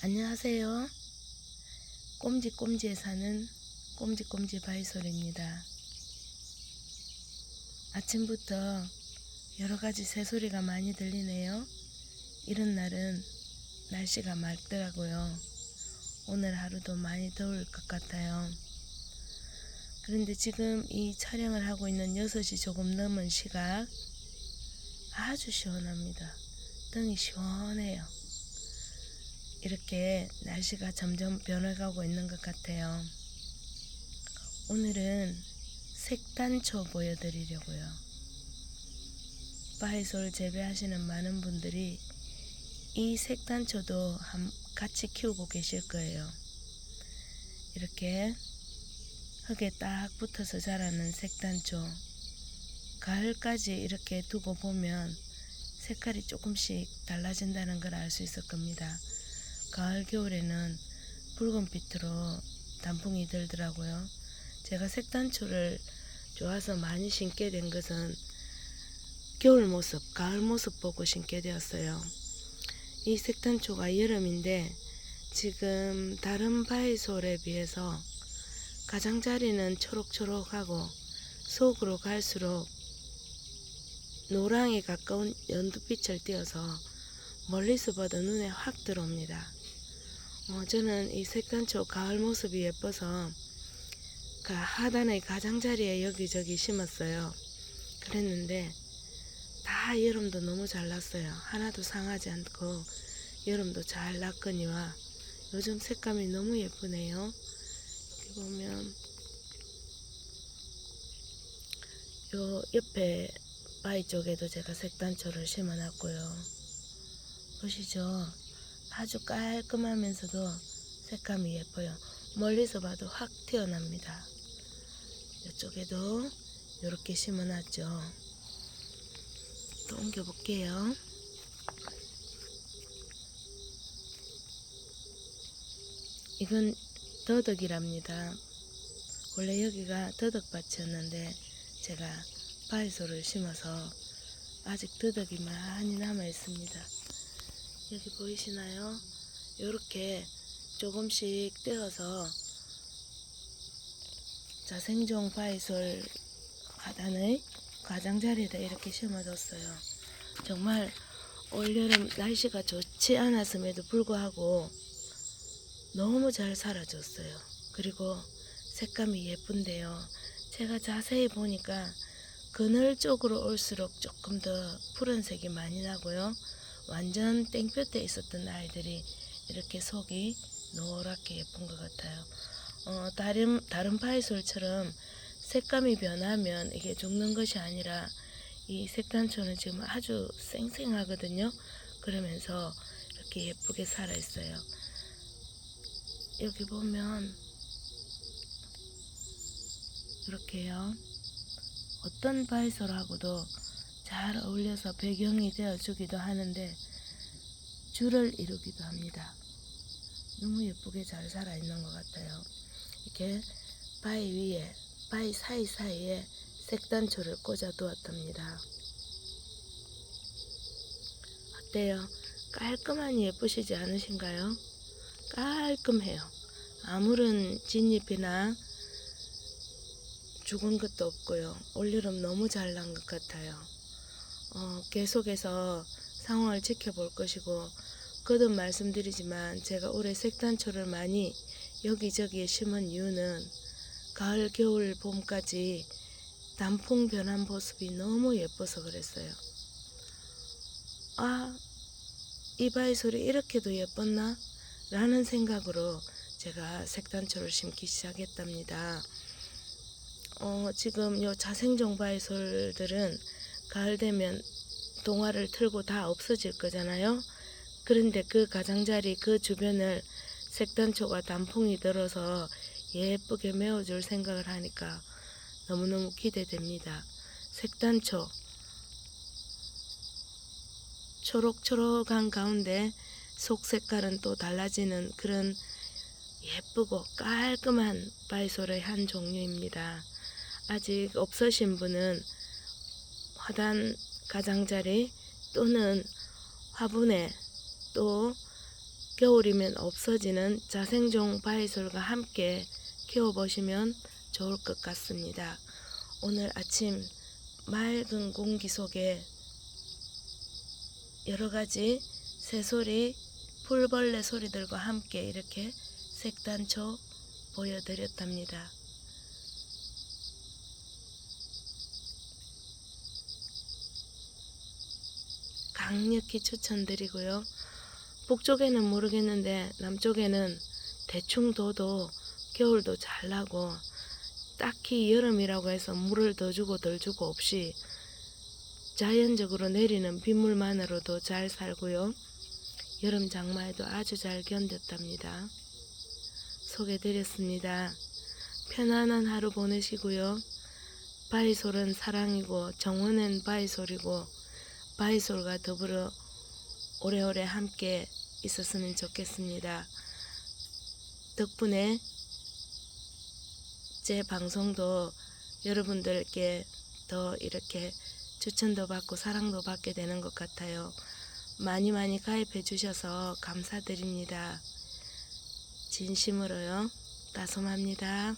안녕하세요. 꼼지꼼지에 사는 꼼지꼼지 바이솔입니다. 아침부터 여러 가지 새소리가 많이 들리네요. 이런 날은 날씨가 맑더라고요. 오늘 하루도 많이 더울 것 같아요. 그런데 지금 이 촬영을 하고 있는 6시 조금 넘은 시각 아주 시원합니다. 등이 시원해요. 이렇게 날씨가 점점 변해가고 있는 것 같아요. 오늘은 색단초 보여드리려고요. 바이솔 재배하시는 많은 분들이 이 색단초도 한- 같이 키우고 계실 거예요. 이렇게 흙에 딱 붙어서 자라는 색단초. 가을까지 이렇게 두고 보면 색깔이 조금씩 달라진다는 걸 알 수 있을 겁니다. 가을 겨울에는 붉은 빛으로 단풍이 들더라고요. 제가 색단초를 좋아서 많이 심게 된 것은 겨울 모습, 가을 모습 보고 심게 되었어요. 이 색단초가 여름인데 지금 다른 바이솔에 비해서 가장자리는 초록초록하고 속으로 갈수록 노랑에 가까운 연두빛을 띄어서 멀리서 봐도 눈에 확 들어옵니다. 어, 저는 이 색단초 가을 모습이 예뻐서 그 하단의 가장자리에 여기저기 심었어요. 그랬는데 다 여름도 너무 잘 났어요. 하나도 상하지 않고 여름도 잘 났거니와 요즘 색감이 너무 예쁘네요. 여기 보면 요 옆에 바위 쪽에도 제가 색단초를 심어놨고요. 보시죠. 아주 깔끔하면서도 색감이 예뻐요. 멀리서 봐도 확 튀어납니다. 이쪽에도 이렇게 심어놨죠. 또 옮겨볼게요. 이건 더덕이랍니다. 원래 여기가 더덕밭이었는데 제가 바이솔을 심어서 아직 더덕이 많이 남아 있습니다. 여기 보이시나요? 이렇게 조금씩 떼어서 자 생종 바이솔 하단의 가장자리에다 이렇게 심어뒀어요. 정말 올여름 날씨가 좋지 않았음에도 불구하고 너무 잘 살아줬어요. 그리고 색감이 예쁜데요. 제가 자세히 보니까 그늘 쪽으로 올수록 조금 더 푸른색이 많이 나고요. 완전 땡볕에 있었던 아이들이 이렇게 속이 노랗게 예쁜 것 같아요. 어, 다른 다른 파이솔처럼 색감이 변하면 이게 죽는 것이 아니라 이 색단초는 지금 아주 쌩쌩하거든요. 그러면서 이렇게 예쁘게 살아 있어요. 여기 보면 이렇게요. 어떤 바이솔하고도 잘 어울려서 배경이 되어주기도 하는데 줄을 이루기도 합니다. 너무 예쁘게 잘 살아있는 것 같아요. 이렇게 바위 위에, 바위 사이사이에 색단초를 꽂아 두었답니다. 어때요? 깔끔하니 예쁘시지 않으신가요? 깔끔해요. 아무런 진잎이나 죽은 것도 없고요. 올여름 너무 잘 난 것 같아요. 어, 계속해서 상황을 지켜볼 것이고 거듭 말씀드리지만 제가 올해 색단초를 많이 여기저기에 심은 이유는 가을, 겨울, 봄까지 단풍 변한 모습이 너무 예뻐서 그랬어요. 아, 이 바이솔이 이렇게도 예뻤나? 라는 생각으로 제가 색단초를 심기 시작했답니다. 어, 지금 요 자생종 바이솔들은 가을 되면 동화를 틀고 다 없어질 거잖아요. 그런데 그 가장자리 그 주변을 색단초가 단풍이 들어서 예쁘게 메워줄 생각을 하니까 너무너무 기대됩니다. 색단초 초록초록한 가운데 속 색깔은 또 달라지는 그런 예쁘고 깔끔한 바이솔의 한 종류입니다. 아직 없으신 분은 화단 가장자리 또는 화분에 또 겨울이면 없어지는 자생종 바이솔과 함께 키워보시면 좋을 것 같습니다. 오늘 아침 맑은 공기 속에 여러 가지 새소리, 풀벌레 소리들과 함께 이렇게 색단초 보여드렸답니다. 강력히 추천드리고요. 북쪽에는 모르겠는데 남쪽에는 대충 둬도 겨울도 잘 나고 딱히 여름이라고 해서 물을 더 주고 덜 주고 없이 자연적으로 내리는 빗물만으로도 잘 살고요. 여름 장마에도 아주 잘 견뎠답니다. 소개드렸습니다. 편안한 하루 보내시고요. 바이솔은 사랑이고 정원은 바이솔이고 바이솔과 더불어 오래오래 함께 있었으면 좋겠습니다. 덕분에 제 방송도 여러분들께 더 이렇게 추천도 받고 사랑도 받게 되는 것 같아요. 많이 많이 가입해 주셔서 감사드립니다. 진심으로요. 따쏨합니다.